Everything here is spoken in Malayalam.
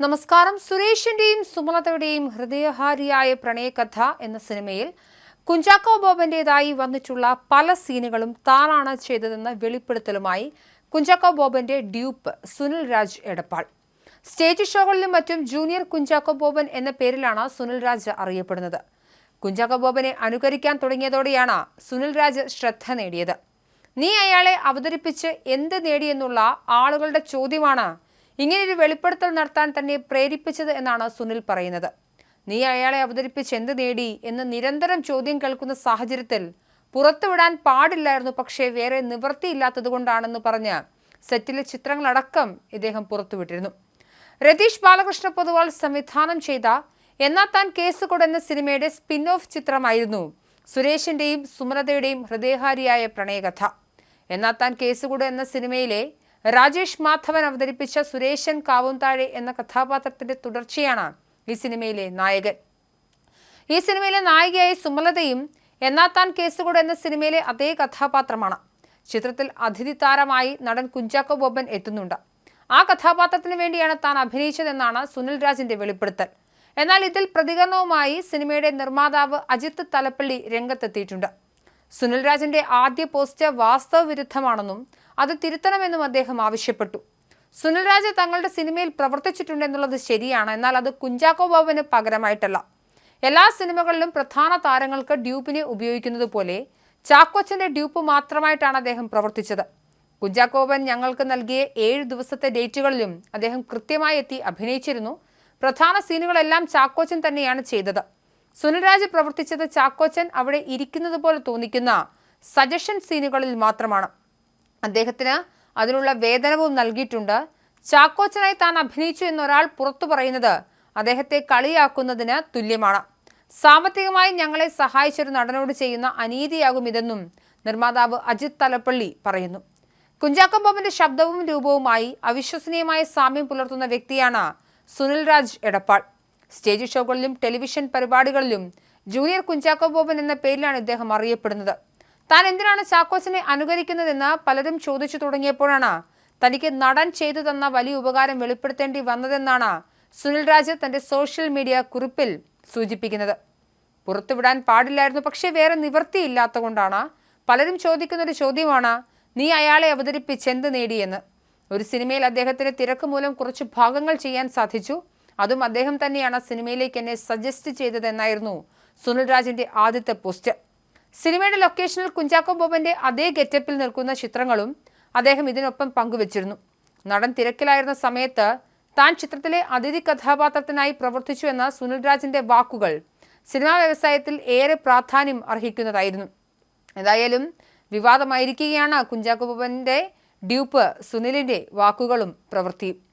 നമസ്കാരം. സുരേഷിന്റെയും സുമലതയുടെയും ഹൃദയഹാരിയായ പ്രണയകഥ എന്ന സിനിമയിൽ കുഞ്ചാക്കോ ബോബന്റേതായി വന്നിട്ടുള്ള പല സീനുകളും താനാണ് ചെയ്തതെന്ന വെളിപ്പെടുത്തലുമായി കുഞ്ചാക്കോ ബോബന്റെ ഡ്യൂപ്പ് സുനിൽ രാജ് എടപ്പാൾ. സ്റ്റേജ് ഷോകളിലും മറ്റും ജൂനിയർ കുഞ്ചാക്കോ ബോബൻ എന്ന പേരിലാണ് സുനിൽ രാജ് അറിയപ്പെടുന്നത്. കുഞ്ചാക്കോ ബോബനെ അനുകരിക്കാൻ തുടങ്ങിയതോടെയാണ് സുനിൽ രാജ് ശ്രദ്ധ നേടിയത്. നീ അയാളെ അവതരിപ്പിച്ച് എന്ത് നേടിയെന്നുള്ള ആളുകളുടെ ചോദ്യമാണ് ഇങ്ങനെയൊരു വെളിപ്പെടുത്തൽ നടത്താൻ തന്നെ പ്രേരിപ്പിച്ചത് എന്നാണ് സുനിൽ പറയുന്നത്. നീ അയാളെ അവതരിപ്പിച്ച് എന്ത് നേടി എന്ന് നിരന്തരം ചോദ്യം കേൾക്കുന്ന സാഹചര്യത്തിൽ പുറത്തുവിടാൻ പാടില്ലായിരുന്നു പക്ഷേ വേറെ നിവൃത്തിയില്ലാത്തതുകൊണ്ടാണെന്ന് പറഞ്ഞ് സെറ്റിലെ ചിത്രങ്ങളടക്കം ഇദ്ദേഹം പുറത്തുവിട്ടിരുന്നു. രതീഷ് ബാലകൃഷ്ണ പൊതുവാൾ സംവിധാനം ചെയ്ത എന്നാ താൻ കേസ് കൊടുന്ന സിനിമയുടെ സ്പിൻ ഓഫ് ചിത്രമായിരുന്നു സുരേഷിന്റെയും സുമലതയുടെയും ഹൃദയഹാരിയായ പ്രണയകഥ. എന്നാ താൻ കേസുകൂട് എന്ന സിനിമയിലെ രാജേഷ് മാധവൻ അവതരിപ്പിച്ച സുരേഷൻ കാവുന്താഴെ എന്ന കഥാപാത്രത്തിന്റെ തുടർച്ചയാണ് ഈ സിനിമയിലെ നായകൻ. ഈ സിനിമയിലെ നായികയായ സുമലതയും എന്നാ താൻ കേസുകൂടെ എന്ന സിനിമയിലെ അതേ കഥാപാത്രമാണ്. ചിത്രത്തിൽ അതിഥി താരമായി നടൻ കുഞ്ചാക്കോ ബോബൻ എത്തുന്നുണ്ട്. ആ കഥാപാത്രത്തിന് വേണ്ടിയാണ് താൻ അഭിനയിച്ചതെന്നാണ് സുനിൽ രാജിന്റെ വെളിപ്പെടുത്തൽ. എന്നാൽ ഇതിൽ പ്രതികരണവുമായി സിനിമയുടെ നിർമ്മാതാവ് അജിത്ത് തലപ്പള്ളി രംഗത്തെത്തിയിട്ടുണ്ട്. സുനിൽ രാജിന്റെ ആദ്യ പോസ്റ്റ് വാസ്തവ വിരുദ്ധമാണെന്നും അത് തിരുത്തണമെന്നും അദ്ദേഹം ആവശ്യപ്പെട്ടു. സുനിൽ രാജ് തങ്ങളുടെ സിനിമയിൽ പ്രവർത്തിച്ചിട്ടുണ്ടെന്നുള്ളത് ശരിയാണ്. എന്നാൽ അത് കുഞ്ചാക്കോ ബോബന് പകരമായിട്ടല്ല. എല്ലാ സിനിമകളിലും പ്രധാന താരങ്ങൾക്ക് ഡ്യൂപ്പിനെ ഉപയോഗിക്കുന്നത് പോലെ ചാക്കോച്ചന്റെ ഡ്യൂപ്പ് മാത്രമായിട്ടാണ് അദ്ദേഹം പ്രവർത്തിച്ചത്. കുഞ്ചാക്കോബൻ ഞങ്ങൾക്ക് നൽകിയ ഏഴ് ദിവസത്തെ ഡേറ്റുകളിലും അദ്ദേഹം കൃത്യമായി എത്തി അഭിനയിച്ചിരുന്നു. പ്രധാന സീനുകളെല്ലാം ചാക്കോച്ചൻ തന്നെയാണ് ചെയ്തത്. സുനിൽരാജ് പ്രവർത്തിച്ചത് ചാക്കോച്ചൻ അവിടെ ഇരിക്കുന്നത് പോലെ തോന്നിക്കുന്ന സജഷൻ സീനുകളിൽ മാത്രമാണ്. അദ്ദേഹത്തിന് അതിനുള്ള വേതനവും നൽകിയിട്ടുണ്ട്. ചാക്കോച്ചനായി താൻ അഭിനയിച്ചു എന്നൊരാൾ പുറത്തു പറയുന്നത് അദ്ദേഹത്തെ കളിയാക്കുന്നതിന് തുല്യമാണ്. സാമ്പത്തികമായി ഞങ്ങളെ സഹായിച്ചൊരു നടനോട് ചെയ്യുന്ന അനീതിയാകും ഇതെന്നും നിർമ്മാതാവ് അജിത് തലപ്പള്ളി പറയുന്നു. കുഞ്ചാക്കം ബോബന്റെ ശബ്ദവും രൂപവുമായി അവിശ്വസനീയമായ സാമ്യം പുലർത്തുന്ന വ്യക്തിയാണ് സുനിൽ രാജ് എടപ്പാൾ. സ്റ്റേജ് ഷോകളിലും ടെലിവിഷൻ പരിപാടികളിലും ജൂനിയർ കുഞ്ചാക്കോ ബോബൻ എന്ന പേരിലാണ് ഇദ്ദേഹം അറിയപ്പെടുന്നത്. താൻ എന്തിനാണ് ചാക്കോസിനെ അനുകരിക്കുന്നതെന്ന് പലരും ചോദിച്ചു തുടങ്ങിയപ്പോഴാണ് തനിക്ക് നടൻ ചെയ്തു തന്ന വലിയ ഉപകാരം വെളിപ്പെടുത്തേണ്ടി വന്നതെന്നാണ് സുനിൽ രാജ് തന്റെ സോഷ്യൽ മീഡിയ കുറിപ്പിൽ സൂചിപ്പിക്കുന്നത്. പുറത്തുവിടാൻ പാടില്ലായിരുന്നു പക്ഷേ വേറെ നിവൃത്തിയില്ലാത്ത കൊണ്ടാണ് പലരും ചോദിക്കുന്ന ഒരു ചോദ്യമാണ് നീ അയാളെ അവതരിപ്പിച്ച് എന്ത് നേടിയെന്ന്? ഒരു സിനിമയിൽ അദ്ദേഹത്തിന് തിരക്ക് മൂലം കുറച്ച് ഭാഗങ്ങൾ ചെയ്യാൻ സാധിച്ചു. അതും അദ്ദേഹം തന്നെയാണ് സിനിമയിലേക്ക് എന്നെ സജസ്റ്റ് ചെയ്തതെന്നായിരുന്നു സുനിൽ രാജിന്റെ ആദ്യത്തെ പോസ്റ്റ് സിനിമയുടെ ലൊക്കേഷനിൽ കുഞ്ചാക്കോ ബോബന്റെ അതേ ഗെറ്റപ്പിൽ നിൽക്കുന്ന ചിത്രങ്ങളും അദ്ദേഹം ഇതിനൊപ്പം പങ്കുവച്ചിരുന്നു. നടൻ തിരക്കിലായിരുന്ന സമയത്ത് താൻ ചിത്രത്തിലെ അതിഥി കഥാപാത്രത്തിനായി പ്രവർത്തിച്ചു എന്ന സുനിൽ രാജിന്റെ വാക്കുകൾ സിനിമാ വ്യവസായത്തിൽ ഏറെ പ്രാധാന്യം അർഹിക്കുന്നതായിരുന്നു. എന്തായാലും വിവാദമായിരിക്കുകയാണ് കുഞ്ചാക്കോ ബോബന്റെ ഡ്യൂപ്പ് സുനിലിന്റെ വാക്കുകളും പ്രവൃത്തിയും.